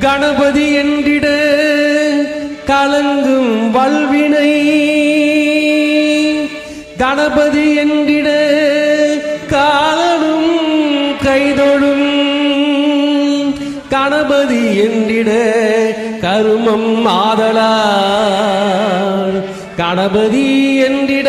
கணபதி என்றிட கலங்கும் வல்வினை. கணபதி என்றிட காலனும் கைதொழும். கணபதி என்றிட கருமம் ஆதலார். கணபதி என்றிட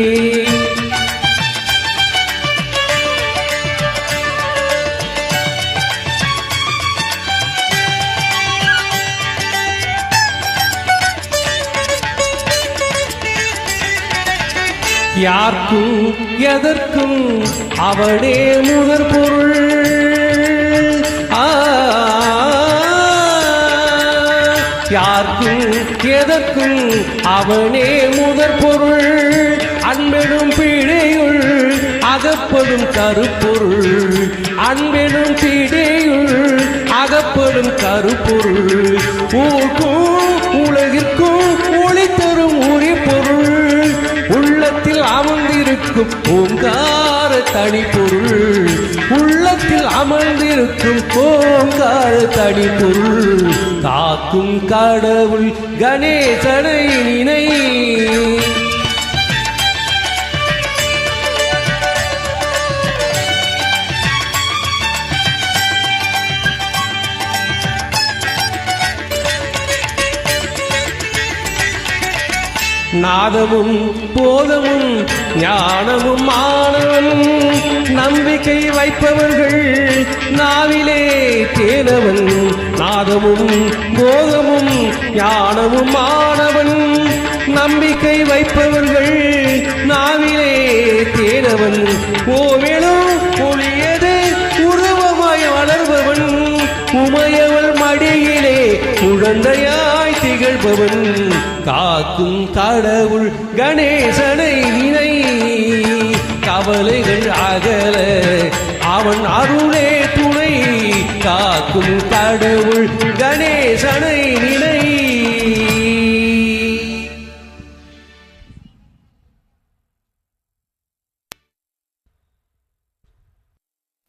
யாருக்கும் எதற்கும் அவளே முதற் பொருள். யாருக்கும் எதற்கும் அவனே முதற் பொருள். அன்பெனும் பிழையுள் அகப்படும் கருப்பொருள். அன்பெனும் பிழையுள் அகப்படும் கருப்பொருள். ஊர்க்கும் உள்ளத்தில் அமர்ந்திருக்கும் ஓங்கார தனி பொருள் உள்ளத்தில் அமர்ந்திருக்கும் ஓங்கார தனி பொருள் காக்கும் கடவுள் கணேசனை நினை நாதமும் போதமும் ஞானமும் மாணவனும் நம்பிக்கை வைப்பவர்கள் நாவிலே தேனவன். நாதமும் போதமும் ஞானமும் மாணவன் நம்பிக்கை வைப்பவர்கள் நாவிலே தேனவன். ஓவேளும் ஒளியது உருவமாய் வளர்பவன். உமையவள் மடியிலே குழந்தையாய் திகழ்பவன். காக்கும் கடவுள் கணேசனை வினை. கவலைகள் அகல அவன் அருளே துணை. காக்கும் கடவுள் கணேசனை நினை